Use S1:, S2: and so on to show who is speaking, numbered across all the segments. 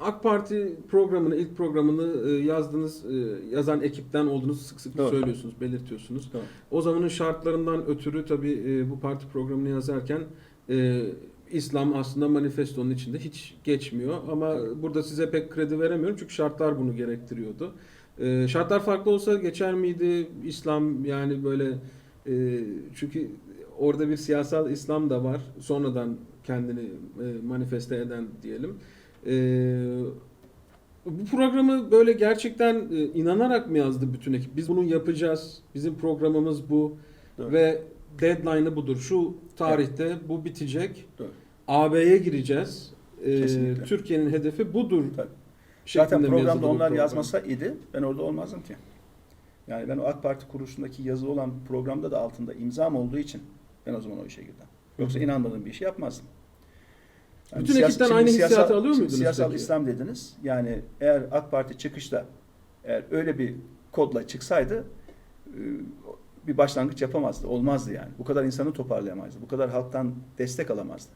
S1: AK Parti programını, ilk programını e, yazdınız, e, yazan ekipten olduğunuzu sık sık
S2: Doğru.
S1: söylüyorsunuz, belirtiyorsunuz.
S2: Doğru.
S1: O zamanın şartlarından ötürü tabii e, bu parti programını yazarken İslam aslında manifestonun içinde hiç geçmiyor. Ama burada size pek kredi veremiyorum çünkü şartlar bunu gerektiriyordu. Şartlar farklı olsa geçer miydi İslam yani böyle çünkü orada bir siyasal İslam da var. Sonradan kendini manifeste eden diyelim. Ee, bu programı böyle gerçekten e, inanarak mı yazdı bütün ekip? Biz bunu yapacağız. Bizim programımız bu
S2: Doğru.
S1: ve deadline'ı budur. Şu tarihte bu bitecek.
S2: Doğru.
S1: AB'ye gireceğiz. Ee. Türkiye'nin hedefi budur.
S2: Tabii. Zaten programda onlar
S1: program?
S2: yazmasa idi ben orada olmazdım ki. Yani ben o AK Parti kuruluşundaki yazı olan programda da altında imzam olduğu için ben o zaman o işe girdim. Yoksa inanmadığım bir işi yapmazdım. Yani
S1: Bütün
S2: siyas-
S1: ekipten aynı
S2: siyasal-
S1: hissiyatı alıyor
S2: şimdi
S1: muydunuz
S2: Siyasal
S1: peki?
S2: İslam dediniz. Yani eğer AK Parti çıkışta eğer öyle bir kodla çıksaydı e, bir başlangıç yapamazdı. Olmazdı yani. Bu kadar insanı toparlayamazdı. Bu kadar halktan destek alamazdı.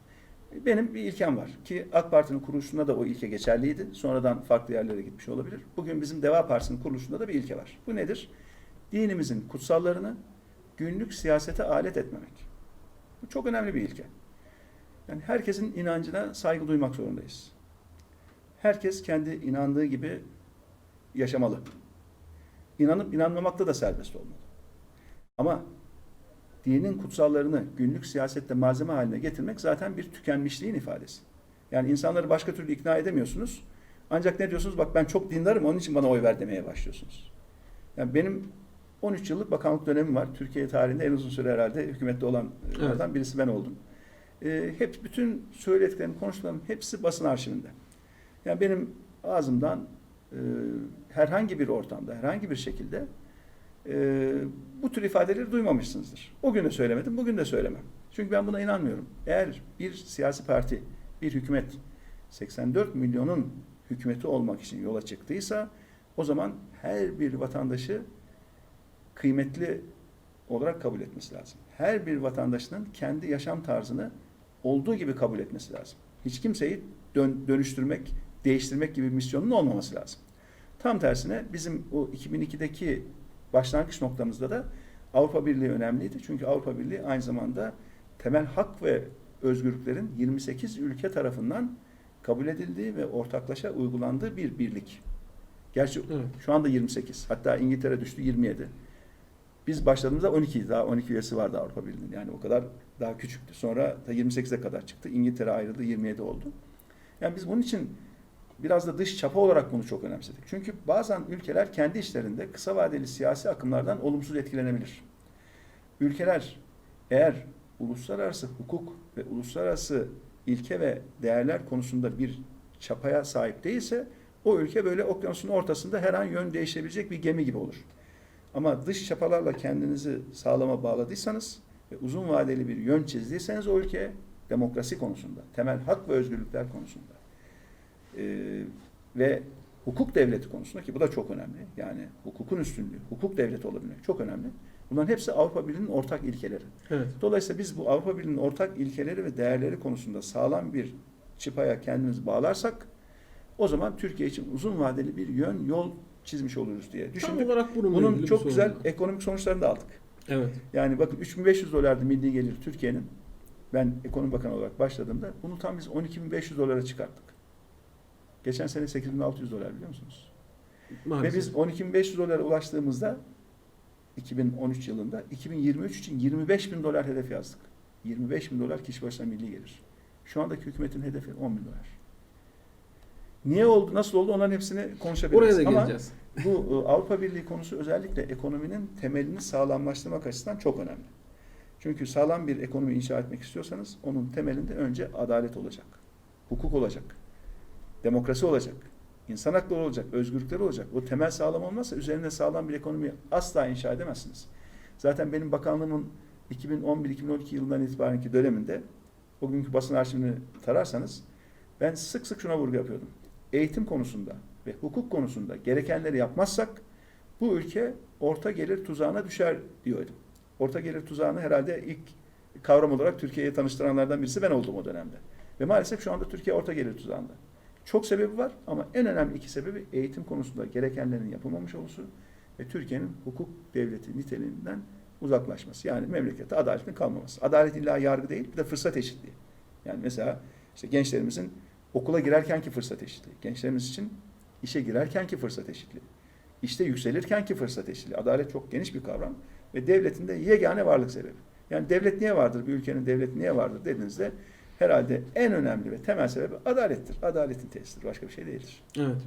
S2: Benim bir ilkem var ki AK Parti'nin kuruluşunda da o ilke geçerliydi. Sonradan farklı yerlere gitmiş olabilir. Bugün bizim Deva Partisi'nin kuruluşunda da bir ilke var. Bu nedir? Dinimizin kutsallarını günlük siyasete alet etmemek. Bu çok önemli bir ilke. Yani herkesin inancına saygı duymak zorundayız. Herkes kendi inandığı gibi yaşamalı. İnanıp inanmamakta da serbest olmalı. Ama dinin kutsallarını günlük siyasette malzeme haline getirmek zaten bir tükenmişliğin ifadesi. Yani insanları başka türlü ikna edemiyorsunuz. Ancak ne diyorsunuz? Bak ben çok dindarım onun için bana oy ver demeye başlıyorsunuz. Yani benim 13 yıllık bakanlık dönemim var. Türkiye tarihinde en uzun süre herhalde hükümette olanlardan birisi ben oldum. Ee, hep bütün söylediklerim, konuştuklarım hepsi basın arşivinde. Yani benim ağzımdan e, herhangi bir ortamda, herhangi bir şekilde e, bu tür ifadeleri duymamışsınızdır. O gün de söylemedim, bugün de söylemem. Çünkü ben buna inanmıyorum. Eğer bir siyasi parti, bir hükümet 84 milyonun hükümeti olmak için yola çıktıysa o zaman her bir vatandaşı kıymetli olarak kabul etmesi lazım. Her bir vatandaşının kendi yaşam tarzını olduğu gibi kabul etmesi lazım. Hiç kimseyi dön- dönüştürmek, değiştirmek gibi bir misyonun olmaması lazım. Tam tersine bizim o 2002'deki başlangıç noktamızda da Avrupa Birliği önemliydi. Çünkü Avrupa Birliği aynı zamanda temel hak ve özgürlüklerin 28 ülke tarafından kabul edildiği ve ortaklaşa uygulandığı bir birlik. Gerçi
S1: Evet.
S2: şu anda 28. Hatta İngiltere düştü 27. Biz başladığımızda 12 daha 12 üyesi vardı Avrupa Birliği'nin. Yani o kadar daha küçüktü. Sonra da 28'e kadar çıktı. İngiltere ayrıldı 27 oldu. Yani biz bunun için biraz da dış çapa olarak bunu çok önemsedik. Çünkü bazen ülkeler kendi işlerinde kısa vadeli siyasi akımlardan olumsuz etkilenebilir. Ülkeler eğer uluslararası hukuk ve uluslararası ilke ve değerler konusunda bir çapaya sahip değilse o ülke böyle okyanusun ortasında her an yön değişebilecek bir gemi gibi olur. Ama dış çapalarla kendinizi sağlama bağladıysanız ve uzun vadeli bir yön çizdiyseniz o ülkeye demokrasi konusunda, temel hak ve özgürlükler konusunda ee, ve hukuk devleti konusunda ki bu da çok önemli. Yani hukukun üstünlüğü, hukuk devleti olabilmek çok önemli. Bunların hepsi Avrupa Birliği'nin ortak ilkeleri.
S1: Evet.
S2: Dolayısıyla biz bu Avrupa Birliği'nin ortak ilkeleri ve değerleri konusunda sağlam bir çıpaya kendimizi bağlarsak o zaman Türkiye için uzun vadeli bir yön, yol çizmiş oluruz diye
S1: Tam
S2: düşündük.
S1: olarak bununla
S2: Bunun
S1: bir
S2: çok güzel ekonomik sonuçlarını da aldık.
S1: Evet.
S2: Yani bakın 3500 dolardı milli gelir Türkiye'nin. Ben ekonomi bakanı olarak başladığımda bunu tam biz 12.500 dolara çıkarttık. Geçen sene 8.600 dolar biliyor musunuz?
S1: Maalesef.
S2: Ve biz 12.500 dolara ulaştığımızda 2013 yılında 2023 için 25 bin dolar hedef yazdık. 25 bin dolar kişi başına milli gelir. Şu andaki hükümetin hedefi 10 bin dolar. Niye oldu, nasıl oldu onların hepsini konuşabiliriz.
S1: Oraya da
S2: Ama
S1: geleceğiz.
S2: bu e, Avrupa Birliği konusu özellikle ekonominin temelini sağlamlaştırmak açısından çok önemli. Çünkü sağlam bir ekonomi inşa etmek istiyorsanız onun temelinde önce adalet olacak, hukuk olacak, demokrasi olacak, insan hakları olacak, özgürlükler olacak. O temel sağlam olmazsa üzerinde sağlam bir ekonomi asla inşa edemezsiniz. Zaten benim bakanlığımın 2011-2012 yılından itibarenki döneminde o günkü basın arşivini tararsanız ben sık sık şuna vurgu yapıyordum. Eğitim konusunda ve hukuk konusunda gerekenleri yapmazsak bu ülke orta gelir tuzağına düşer diyordum. Orta gelir tuzağını herhalde ilk kavram olarak Türkiye'ye tanıştıranlardan birisi ben oldum o dönemde. Ve maalesef şu anda Türkiye orta gelir tuzağında. Çok sebebi var ama en önemli iki sebebi eğitim konusunda gerekenlerin yapılmamış olması ve Türkiye'nin hukuk devleti niteliğinden uzaklaşması. Yani memlekette adaletin kalmaması. Adalet illa yargı değil, bir de fırsat eşitliği. Yani mesela işte gençlerimizin okula girerkenki fırsat eşitliği, gençlerimiz için işe girerkenki fırsat eşitliği, işte yükselirkenki fırsat eşitliği. Adalet çok geniş bir kavram ve devletin de yegane varlık sebebi. Yani devlet niye vardır, bir ülkenin devleti niye vardır dediğinizde herhalde en önemli ve temel sebebi adalettir. Adaletin tesisidir, başka bir şey değildir.
S1: Evet.